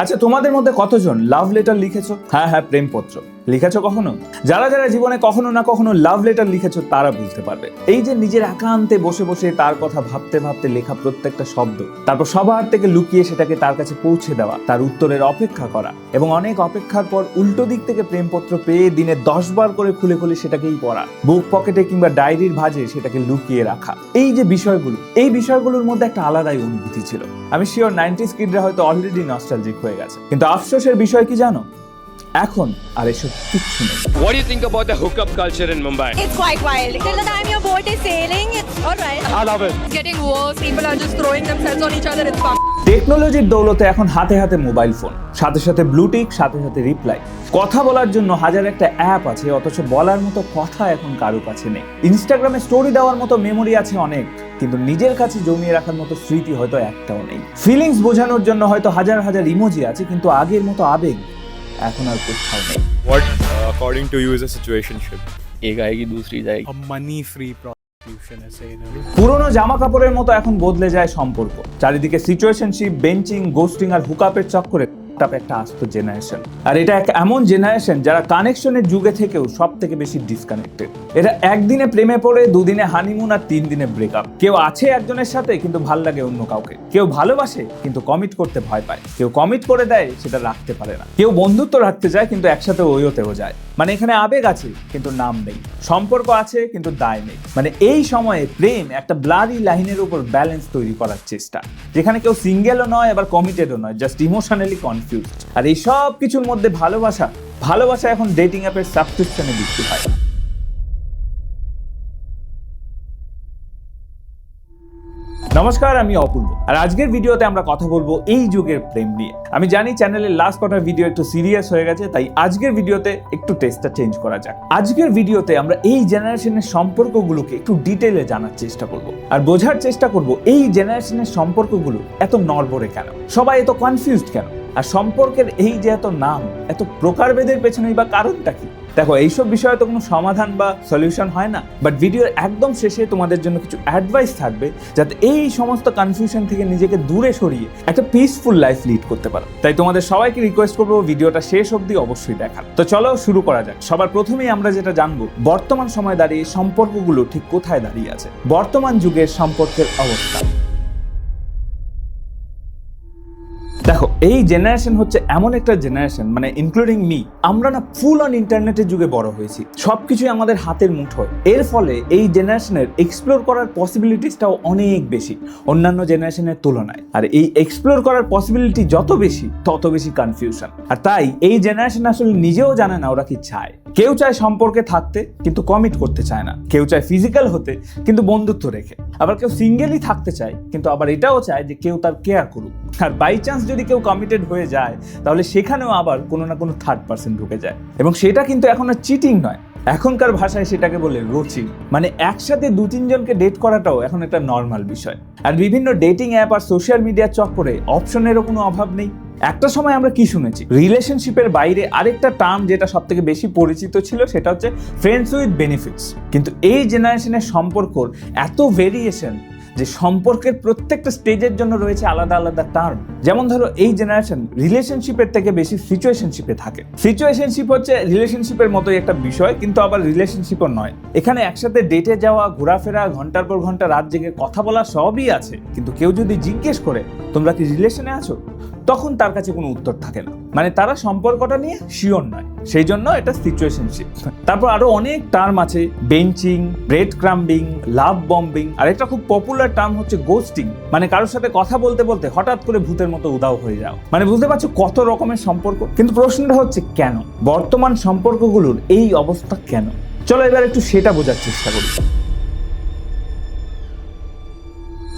আচ্ছা তোমাদের মধ্যে কতজন? লাভ লেটার লিখেছো? হ্যাঁ হ্যাঁ প্রেমপত্র। লিখেছো কখনো? যারা যারা জীবনে কখনো না কখনো লাভ লেটার লিখেছো, তারা বুঝতে পারবে। এই যে নিজের একান্তে বসে বসে তার কথা ভাবতে ভাবতে লেখা প্রত্যেকটা শব্দ, তারপর সবার থেকে লুকিয়ে সেটাকে তার কাছে পৌঁছে দেওয়া, তার উত্তরের অপেক্ষা করা এবং অনেক অপেক্ষার পর উল্টো দিক থেকে প্রেমপত্র পেয়ে দিনে দশ বার করে খুলে খুলে সেটাকেই পড়া বুক পকেটে কিংবা ডায়েরির ভাজে সেটাকে লুকিয়ে রাখা। এই যে বিষয়গুলো, এই বিষয়গুলোর মধ্যে একটা আলাদাই অনুভূতি ছিল। আমি শিওর নাইনটিস কিডরা হয়তো অলরেডি নস্টালজিক হয়ে গেছে। কিন্তু আফসোসের বিষয় কি জানো? এখন আর এসব কিচ্ছু নেই What do you think about the hookup culture in Mumbai? It's quite wild. Till the time your boat is sailing, it's alright. I love it. It's getting worse. People are just throwing themselves on each other. It's fun. টেকনোলজির দৌলতে এখন হাতে হাতে mobile phone সাথে সাথে blue tick সাথে সাথে reply কথা বলার জন্য হাজার একটা অ্যাপ আছে অথচ বলার মতো কথা এখন কারও কাছে নেই ইনস্টাগ্রামে স্টোরি দেওয়ার মতো মেমোরি আছে অনেক কিন্তু নিজের কাছে জমিয়ে রাখার মতো স্মৃতি হয়তো একটাও নেই ফিলিংস বোঝানোর জন্য হয়তো হাজার হাজার ইমোজি আছে কিন্তু আগের মতো আবেগ এখন আর কোথাও নেই What, uh, according to you, is a situationship? एक आएगी दूसरी जाएगी a money free prostitution ऐसे in a way. পুরনো জামা কাপড়ের মতো এখন বদলে যায় সম্পর্ক চারিদিকে সিচুয়েশনশিপ বেঞ্চিং গোস্টিং আর হুকআপের চক্করে টাপ একটা আস্ত জেনারেশন আর এটা এক এমন জেনারেশন যারা কানেকশনের যুগে থেকেও সব থেকে বেশি ডিসকানেক্টেড এটা একদিনে প্রেমে পড়ে, দুদিনে হানিমুন আর তিন দিনে ব্রেকআপ কেউ আছে একজনের সাথে, কিন্তু ভালো লাগে অন্য কাউকে। কেউ ভালোবাসে, কিন্তু কমিট করতে ভয় পায়। কেউ কমিট করে দেয়, সেটা রাখতে পারে না। কেউ বন্ধুত্ব রাখতে যায়, কিন্তু একসাথে ওইতেও যায়। মানে এখানে আবেগ আছে, কিন্তু নাম নেই। সম্পর্ক আছে, কিন্তু দায় নেই। মানে এই সময়ে প্রেম একটা ব্লারি লাইনের উপর ব্যালেন্স তৈরি করার চেষ্টা। যেখানে কেউ সিঙ্গেলও নয়, আবার কমিটেডও নয় জাস্ট ইমোশনালি কনফিউজ আর এই সব কিছুর মধ্যে ভালোবাসা ভালোবাসা এখন ডেটিং অ্যাপের সাবস্ক্রিপশনে বিক্রি হয়। নমস্কার, আমি অপূর্ব। আর আজকের ভিডিওতে আমরা কথা বলব এই যুগের প্রেম নিয়ে। আমি জানি চ্যানেলের লাস্ট কটা ভিডিও একটু সিরিয়াস হয়ে গেছে, তাই আজকের ভিডিওতে একটু টেস্টটা চেঞ্জ করা যাক। আজকের ভিডিওতে আমরা এই জেনারেশনের সম্পর্কগুলোকে একটু ডিটেলে জানার চেষ্টা করব। আর বোঝার চেষ্টা করব, এই জেনারেশনের সম্পর্কগুলো এত নড়বড়ে কেন? সবাই এত কনফিউজড কেন? আর সম্পর্কের এই যে এত নাম, এত প্রকারভেদের পেছনেই বা কারণটা কি? দেখো, এইসব বিষয়ে তো কোনো সমাধান বা সলিউশন হয় না বাট ভিডিওর একদম শেষে তোমাদের জন্য কিছু অ্যাডভাইস থাকবে যাতে এই সমস্ত কনফিউশন থেকে নিজেকে দূরে সরিয়ে একটা পিসফুল লাইফ লিড করতে পারো। তাই তোমাদের সবাইকে রিকোয়েস্ট করব ভিডিওটা শেষ অবধি অবশ্যই দেখার। তো চলো শুরু করা যাক। সবার প্রথমেই আমরা যেটা জানব, বর্তমান সময় দাঁড়িয়ে সম্পর্কগুলো ঠিক কোথায় দাঁড়িয়ে আছে? বর্তমান যুগের সম্পর্কের অবস্থা। দেখো, এই জেনারেশন হচ্ছে এমন একটা জেনারেশন মানে ইনক্লুডিং মি আমরা না ফুল অন ইন্টারনেটের যুগে বড় হয়েছি। সবকিছুই আমাদের হাতের মুঠোয় এর ফলে এই জেনারেশনের এক্সপ্লোর করার পসিবিলিটিসটাও অনেক বেশি, অন্যান্য জেনারেশনের তুলনায়। আর এই এক্সপ্লোর করার পসিবিলিটি যত বেশি, তত বেশি কনফিউশন আর তাই এই জেনারেশন আসলে নিজেও জানে না ওরা কি চায়। কেউ চায় সম্পর্কে থাকতে, কিন্তু কমিট করতে চায় না। কেউ চায় ফিজিক্যাল হতে, কিন্তু বন্ধুত্ব রেখে। আবার কেউ সিঙ্গেলই থাকতে চায়, কিন্তু আবার এটাও চায় যে কেউ তার কেয়ার করুক। আর বাই চান্স যদি কেউ কমিটেড হয়ে যায়, তাহলে সেখানেও আবার কোনো না কোনো থার্ড পার্সন ঢুকে যায়। এবং সেটা কিন্তু এখন আর চিটিং নয়। এখনকার ভাষায় সেটাকে বলে রোচিং মানে একসাথে দু তিনজনকে ডেট করাটাও এখন একটা নর্মাল বিষয়। আর বিভিন্ন ডেটিং অ্যাপ আর সোশ্যাল মিডিয়ার চক্করে অপশনেরও কোনো অভাব নেই। একটা সময় আমরা কি শুনেছি? রিলেশনশিপের বাইরে আরেকটা টার্ম যেটা সব থেকে বেশি পরিচিত ছিল সেটা হচ্ছে ফ্রেন্ডস উইথ বেনিফিটস কিন্তু এই জেনারেশনের সম্পর্কর এত ভেরিয়েশন যে সম্পর্কের প্রত্যেকটা স্টেজের জন্য রয়েছে আলাদা আলাদা টার্ম যেমন ধরো এই জেনারেশন রিলেশনশিপের থেকে বেশি সিচুয়েশনশিপে থাকে। সিচুয়েশনশিপ হচ্ছে রিলেশনশিপের মতোই একটা বিষয়, কিন্তু আবার রিলেশনশিপও নয়। এখানে একসাথে ডেটে যাওয়া, ঘোরাফেরা, ঘণ্টার পর ঘণ্টা রাত জেগে কথা বলা সবই আছে। কিন্তু কেউ যদি জিজ্ঞেস করে, তোমরা কি রিলেশনে আছো? তখন তার কাছে কোনো উত্তর থাকে না। মানে তারা সম্পর্কটা নিয়ে শিওর নয়। সেই জন্য এটা সিচুয়েশনশিপ তারপর আরও অনেক টার্ম আছে বেঞ্চিং ব্রেড ক্রাম্বিং লাভ বম্বিং আর একটা খুব পপুলার টার্ম হচ্ছে গোস্টিং মানে কারোর সাথে কথা বলতে বলতে হঠাৎ করে ভূতের মতো উদাও হয়ে যাও। মানে বুঝতে পারছ কত রকমের সম্পর্ক? কিন্তু প্রশ্নটা হচ্ছে কেন? বর্তমান সম্পর্কগুলোর এই অবস্থা কেন? চলো এবার একটু সেটা বোঝার চেষ্টা করি।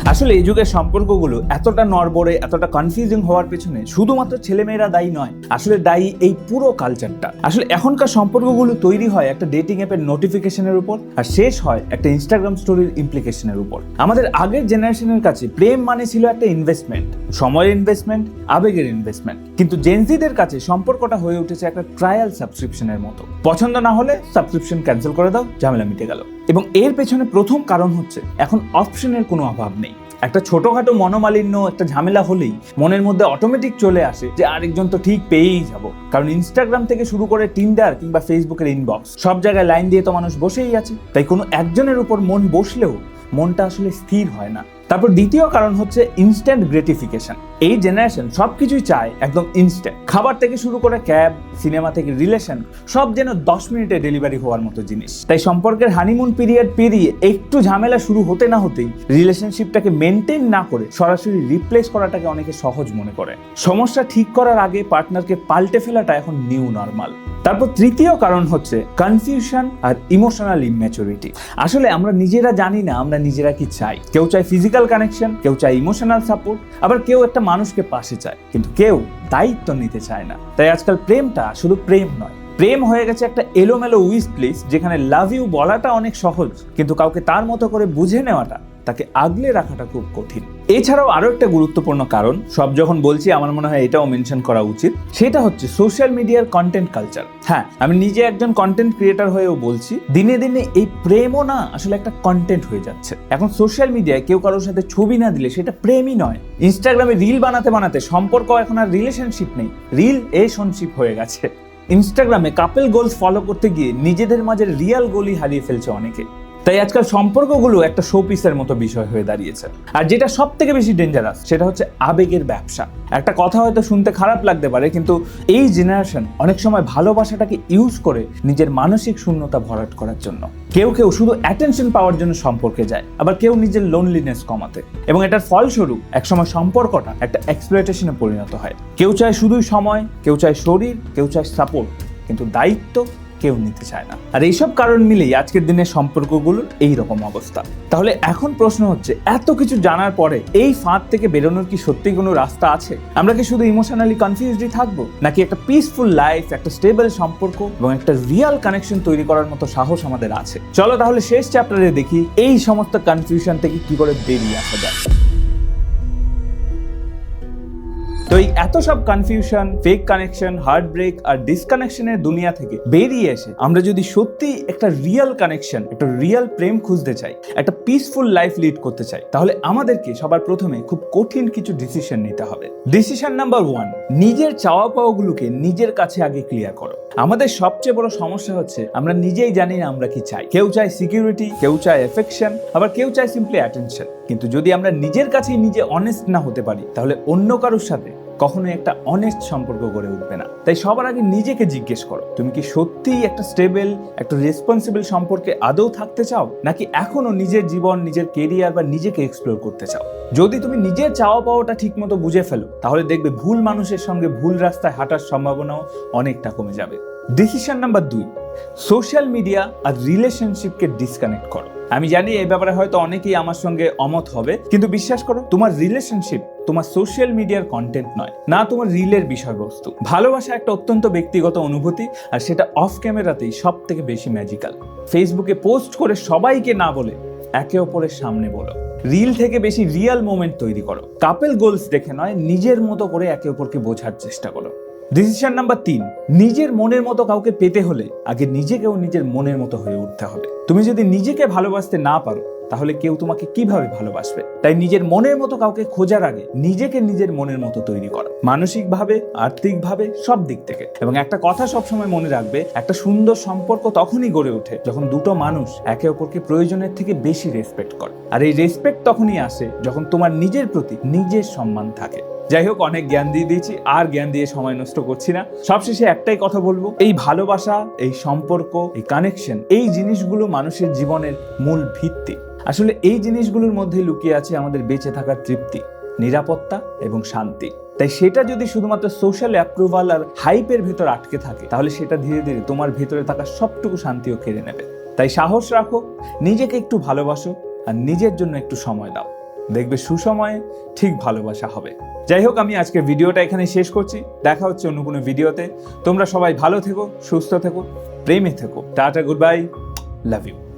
আসলে এই যুগের সম্পর্কগুলো এতটা নড়বড়ে, এতটা কনফিউজিং হওয়ার পেছনে শুধুমাত্র ছেলেমেয়েরা দায়ী নয়, আসলে দায়ী এই পুরো কালচারটা আসলে এখনকার সম্পর্কগুলো তৈরি হয় একটা ডেটিং অ্যাপের নোটিফিকেশনের উপর, আর শেষ হয় একটা ইনস্টাগ্রাম স্টোরির ইমপ্লিকেশনের উপর। আমাদের আগের জেনারেশনের কাছে প্রেম মানে ছিল একটা ইনভেস্টমেন্ট সময়ের ইনভেস্টমেন্ট আবেগের ইনভেস্টমেন্ট কিন্তু জেনজিদের কাছে সম্পর্কটা হয়ে উঠেছে একটা ট্রায়াল সাবস্ক্রিপশনের মতো। পছন্দ না হলে সাবস্ক্রিপশন ক্যান্সেল করে দাও, ঝামেলা মিটে গেল। এবং এর পেছনে প্রথম কারণ হচ্ছে, এখন অপশনের কোনো অভাব নেই। একটা ছোটখাটো মনোমালিন্য, একটা ঝামেলা হলেই মনের মধ্যে অটোমেটিক চলে আসে যে আরেকজন তো ঠিক পেয়েই যাব। কারণ ইনস্টাগ্রাম থেকে শুরু করে টিন্ডার কিংবা ফেসবুকের ইনবক্স সব জায়গায় লাইন দিয়ে তো মানুষ বসেই আছে। তাই কোনো একজনের উপর মন বসলেও মনটা আসলে স্থির হয় না। তারপর দ্বিতীয় কারণ হচ্ছে ইনস্ট্যান্ট গ্রেটিফিকেশন এই জেনারেশন সব কিছুই চায় একদম ইনস্ট্যান্ট খাবার থেকে শুরু করে ক্যাব সিনেমা থেকে রিলেশন সব যেন দশ মিনিটে ডেলিভারি হওয়ার মতো জিনিস। তাই সম্পর্কের হানিমুন পিরিয়ড পেরিয়ে একটু ঝামেলা শুরু হতে না হতেই রিলেশনশিপটাকে মেনটেন না করে সরাসরি রিপ্লেস করাটাকে অনেকে সহজ মনে করে। সমস্যা ঠিক করার আগে পার্টনারকে পাল্টে ফেলাটা এখন নিউ নর্মাল তারপর তৃতীয় কারণ হচ্ছে কনফিউশন আর ইমোশনাল ইম্যাচুরিটি আসলে আমরা নিজেরা জানি না আমরা নিজেরা কি চাই। কেউ চায় ফিজিক্যাল কানেকশন কেউ চায় ইমোশনাল সাপোর্ট আবার কেউ একটা মানুষকে পাশে চায়, কিন্তু কেউ দায়িত্ব নিতে চায় না। তাই আজকাল প্রেমটা শুধু প্রেম নয়, প্রেম হয়ে গেছে একটা এলোমেলো উইস প্লেস যেখানে লাভ ইউ বলাটা অনেক সহজ, কিন্তু কাউকে তার মতো করে বুঝে নেওয়াটা, তাকে আগলে রাখাটা খুব কঠিন। এছাড়াও আরও একটা গুরুত্বপূর্ণ কারণ, সব যখন বলছি আমার মনে হয় এটাও মেনশন করা উচিত, সেটা হচ্ছে সোশ্যাল মিডিয়ার কন্টেন্ট কালচার হ্যাঁ আমি নিজে একজন কন্টেন্ট ক্রিয়েটার হয়েও বলছি, দিনে দিনে এই প্রেমও না আসলে একটা কন্টেন্ট হয়ে যাচ্ছে। এখন সোশ্যাল মিডিয়ায় কেউ কারোর সাথে ছবি না দিলে সেটা প্রেমই নয়। ইনস্টাগ্রামে রিল বানাতে বানাতে সম্পর্ক এখন আর রিলেশনশিপ নেই রিল এশনশিপ হয়ে গেছে। ইনস্টাগ্রামে কাপেল গোলস ফলো করতে গিয়ে নিজেদের মাঝে রিয়াল গোলই হারিয়ে ফেলছে অনেকে। তাই আজকাল সম্পর্কগুলো একটা শোপিসের মতো বিষয় হয়ে দাঁড়িয়েছে। আর যেটা সব থেকে বেশি ডেঞ্জারাস সেটা হচ্ছে আবেগের ব্যবসা। একটা কথা হয়তো শুনতে খারাপ লাগতে পারে, কিন্তু এই জেনারেশন অনেক সময় ভালোবাসাটাকে ইউজ করে নিজের মানসিক শূন্যতা ভরাট করার জন্য। কেউ কেউ শুধু অ্যাটেনশন পাওয়ার জন্য সম্পর্কে যায়, আবার কেউ নিজের লোনলিনেস কমাতে। এবং এটার ফলস্বরূপ, একসময় সম্পর্কটা একটা এক্সপ্লয়টেশনে পরিণত হয়। কেউ চায় শুধুই সময়, কেউ চায় শরীর, কেউ চায় সাপোর্ট কিন্তু দায়িত্ব কেউ নিতে চায় না। আর এইসব কারণ মিলেই আজকের দিনের সম্পর্কগুলোর এই রকম অবস্থা। তাহলে এখন প্রশ্ন হচ্ছে, এত কিছু জানার পরে এই ফাঁদ থেকে বেরোনোর কি সত্যি কোনো রাস্তা আছে? আমরা কি শুধু ইমোশনালি কনফিউজডই থাকব? নাকি একটা পিসফুল লাইফ একটা স্টেবল সম্পর্ক এবং একটা রিয়াল কানেকশন তৈরি করার মতো সাহস আমাদের আছে? চলো তাহলে শেষ চ্যাপ্টারে দেখি এই সমস্ত কনফিউশন থেকে কি করে বেরিয়ে আসা যায়। তো এই এত সব confusion fake connection heartbreak আর ডিসকানেকশনের দুনিয়া থেকে বেরিয়ে এসে আমরা যদি সত্যি একটা রিয়েল কানেকশন একটা রিয়েল প্রেম খুঁজতে চাই, একটা পিসফুল লাইফ লিড করতে চাই, তাহলে আমাদেরকে সবার প্রথমে খুব কঠিন কিছু ডিসিশন নিতে হবে। ডিসিশন নাম্বার ওয়ান নিজের চাওয়া পাওয়াগুলোকে নিজের কাছে আগে ক্লিয়ার করো। আমাদের সবচেয়ে বড় সমস্যা হচ্ছে আমরা নিজেই জানি না আমরা কি চাই। কেউ চায় সিকিউরিটি কেউ চায় এফেকশন আবার কেউ চায় সিম্পলি অ্যাটেনশন কিন্তু যদি আমরা নিজের কাছেই নিজে অনেস্ট না হতে পারি, তাহলে অন্য কারোর সাথে কখনোই একটা অনেস্ট সম্পর্ক গড়ে উঠবে না। তাই সবার আগে নিজেকে জিজ্ঞেস করো, তুমি কি সত্যিই একটা স্টেবল একটা রেসপন্সিবল সম্পর্কে আদৌ থাকতে চাও? নাকি এখনও নিজের জীবন, নিজের কেরিয়ার বা নিজেকে এক্সপ্লোর করতে চাও? যদি তুমি নিজের চাওয়া পাওয়াটা ঠিকমতো বুঝে ফেলো, তাহলে দেখবে ভুল মানুষের সঙ্গে ভুল রাস্তায় হাঁটার সম্ভাবনাও অনেকটা কমে যাবে। ডিসিশন নাম্বার দুই সোশ্যাল মিডিয়া আর রিলেশনশিপকে ডিসকানেক্ট করো। আমি জানি এই ব্যাপারে হয়তো অনেকেই আমার সঙ্গে অমত হবে, কিন্তু বিশ্বাস করো, তোমার রিলেশনশিপ তোমার সোশ্যাল মিডিয়ার কন্টেন্ট নয়, না তোমার রিলের বিষয়বস্তু। ভালোবাসা একটা অত্যন্ত ব্যক্তিগত অনুভূতি, আর সেটা অফ ক্যামেরাতেই সব থেকে বেশি ম্যাজিক্যাল ফেসবুকে পোস্ট করে সবাইকে না বলে একে অপরের সামনে বলো। রিল থেকে বেশি রিয়াল মোমেন্ট তৈরি করো। কাপেল গোলস দেখে নয়, নিজের মতো করে একে অপরকে বোঝার চেষ্টা করো। ডিসিশন নাম্বার তিন, নিজের মনের মতো কাউকে পেতে হলে আগে নিজেকেও নিজের মনের মতো হয়ে উঠতে হবে। তুমি যদি নিজেকে ভালোবাসতে না পারো, তাহলে কেউ তোমাকে কীভাবে ভালোবাসবে? তাই নিজের মনের মতো কাউকে খোঁজার আগে নিজেকে নিজের মনের মতো তৈরি করো। মানসিকভাবে, আর্থিকভাবে, সব দিক থেকে। এবং একটা কথা সবসময় মনে রাখবে, একটা সুন্দর সম্পর্ক তখনই গড়ে ওঠে যখন দুটো মানুষ একে অপরকে প্রয়োজনের থেকে বেশি রেসপেক্ট করে। আর এই রেসপেক্ট তখনই আসে যখন তোমার নিজের প্রতি নিজের সম্মান থাকে। যাই হোক, অনেক জ্ঞান দিয়ে দিয়েছি, আর জ্ঞান দিয়ে সময় নষ্ট করছি না। সবশেষে একটাই কথা বলব, এই ভালোবাসা, এই সম্পর্ক, এই কানেকশন এই জিনিসগুলো মানুষের জীবনের মূল ভিত্তি। আসলে এই জিনিসগুলোর মধ্যেই লুকিয়ে আছে আমাদের বেঁচে থাকার তৃপ্তি, নিরাপত্তা এবং শান্তি। তাই সেটা যদি শুধুমাত্র সোশ্যাল অ্যাপ্রুভাল আর হাইপের ভেতর আটকে থাকে, তাহলে সেটা ধীরে ধীরে তোমার ভেতরে থাকা সবটুকু শান্তিও কেড়ে নেবে। তাই সাহস রাখো, নিজেকে একটু ভালোবাসো আর নিজের জন্য একটু সময় দাও। দেখবে সুসময়ে ঠিক ভালোবাসা হবে। যাই হোক, আমি আজকের ভিডিওটা এখানে শেষ করছি। দেখা হচ্ছে অন্য কোনো ভিডিওতে। তোমরা সবাই ভালো থেকো, সুস্থ থেকো, প্রেমে থেকো। Tata, goodbye, love you.